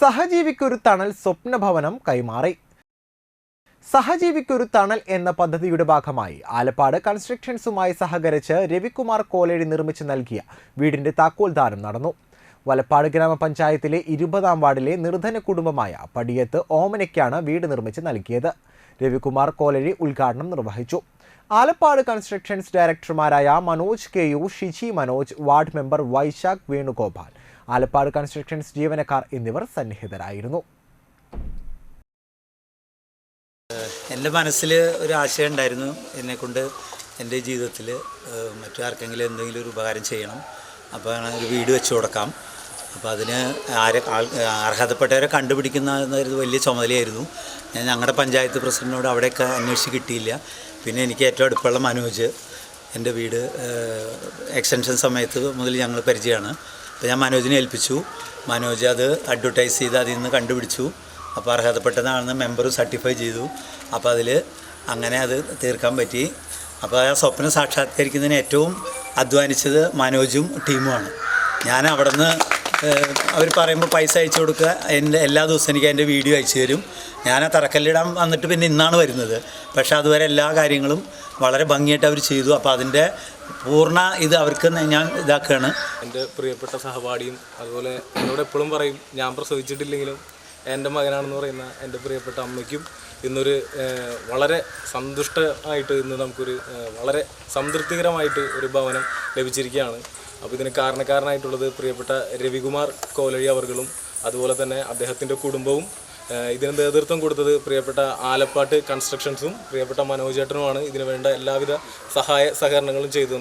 സഹജീവിക്കൊരു തണൽ സ്വപ്നഭവനം കൈമാറി. സഹജീവിക്കൊരു തണൽ എന്ന പദ്ധതിയുടെ ഭാഗമായി ആലപ്പാട് കൺസ്ട്രക്ഷൻസുമായി സഹകരിച്ച് രവികുമാർ കോലേഴി നിർമ്മിച്ച് നൽകിയ വീടിന്റെ താക്കോൽദാനം നടന്നു. വലപ്പാട് ഗ്രാമപഞ്ചായത്തിലെ ഇരുപതാം വാർഡിലെ നിർധന കുടുംബമായ പടിയത്ത് ഓമനയ്ക്കാണ് വീട് നിർമ്മിച്ച് നൽകിയത്. രവികുമാർ കോലഴി ഉദ്ഘാടനം നിർവഹിച്ചു. Alappad constructions ഡയറക്ടർമാരായ Manoj K U Shiji Manoj ward member Vaishakh Venugopal Alappad constructions ജീവനക്കാർ എന്നിവർ സന്നിഹിതരായിരുന്നു. എന്റെ മനസ്സിൽ ഒരു ആശയം ഉണ്ടായിരുന്നു എന്നെക്കൊണ്ട് എന്റെ ജീവിതത്തിൽ മറ്റാർക്കെങ്കിലും എന്തെങ്കിലും ഒരു ഉപകാരം ചെയ്യണം. അപ്പോൾ ഒരു വീട് വെച്ച് കൊടുക്കാം. അപ്പോൾ അതിന് ആരെ അർഹതപ്പെട്ടവരെ കണ്ടുപിടിക്കുന്ന എന്നൊരു വലിയ ചുമതലയായിരുന്നു. ഞാൻ ഞങ്ങളുടെ പഞ്ചായത്ത് പ്രസിഡന്റിനോട് അവിടെയൊക്കെ അന്വേഷിച്ച് കിട്ടിയില്ല. പിന്നെ എനിക്ക് ഏറ്റവും അടുപ്പമുള്ള മനോജ് എന്റെ വീട് എക്സ്റ്റൻഷൻ സമയത്ത് മുതൽ ഞങ്ങൾ പരിചയമാണ്. അപ്പോൾ ഞാൻ മനോജിനെ ഏൽപ്പിച്ചു. മനോജ് അത് അഡ്വർട്ടൈസ് ചെയ്ത് അതിൽ നിന്ന് കണ്ടുപിടിച്ചു. അപ്പോൾ അർഹതപ്പെട്ടതാണെന്ന് മെമ്പർ സർട്ടിഫൈ ചെയ്തു. അപ്പോൾ അതിൽ അങ്ങനെ അത് തീർക്കാൻ പറ്റി. അപ്പോൾ ആ സ്വപ്നം സാക്ഷാത്കരിക്കുന്നതിന് ഏറ്റവും അധ്വാനിച്ചത് മനോജും ടീമുമാണ് ഞാൻ അവിടെ നിന്ന് അവർ പറയുമ്പോൾ പൈസ അയച്ചു കൊടുക്കുക. എന്റെ എല്ലാ ദിവസവും എനിക്ക് അതിന്റെ വീഡിയോ അയച്ചു തരും. ഞാൻ ആ തറക്കല്ലിടാൻ വന്നിട്ട് പിന്നെ ഇന്നാണ് വരുന്നത്. പക്ഷേ അതുവരെ എല്ലാ കാര്യങ്ങളും വളരെ ഭംഗിയായിട്ട് അവർ ചെയ്തു. അപ്പോൾ അതിന്റെ പൂർണ ഇത് അവർക്ക് ഞാൻ ഇതാക്കുകയാണ് എന്റെ പ്രിയപ്പെട്ട സഹപാഠിയും അതുപോലെ എന്നോട് എപ്പോഴും പറയും ഞാൻ പ്രസവിച്ചിട്ടില്ലെങ്കിലും എന്റെ മകനാണെന്ന് പറയുന്ന എന്റെ പ്രിയപ്പെട്ട അമ്മയ്ക്കും ഇന്നൊരു വളരെ സന്തുഷ്ടമായിട്ട് ഇന്ന് നമുക്കൊരു വളരെ സംതൃപ്തികരമായിട്ട് ഒരു ഭവനം ലഭിച്ചിരിക്കുകയാണ്. അപ്പോൾ ഇതിന് കാരണക്കാരനായിട്ടുള്ളത് പ്രിയപ്പെട്ട രവികുമാർ കോലഴി അവർകളും അതുപോലെ തന്നെ അദ്ദേഹത്തിന്റെ കുടുംബവും. ഇതിന് നേതൃത്വം കൊടുത്തത് പ്രിയപ്പെട്ട ആലപ്പാട്ട് കൺസ്ട്രക്ഷൻസും പ്രിയപ്പെട്ട മനോജേട്ടനുമാണ് ഇതിന് വേണ്ട എല്ലാവിധ സഹായ സഹകരണങ്ങളും ചെയ്തു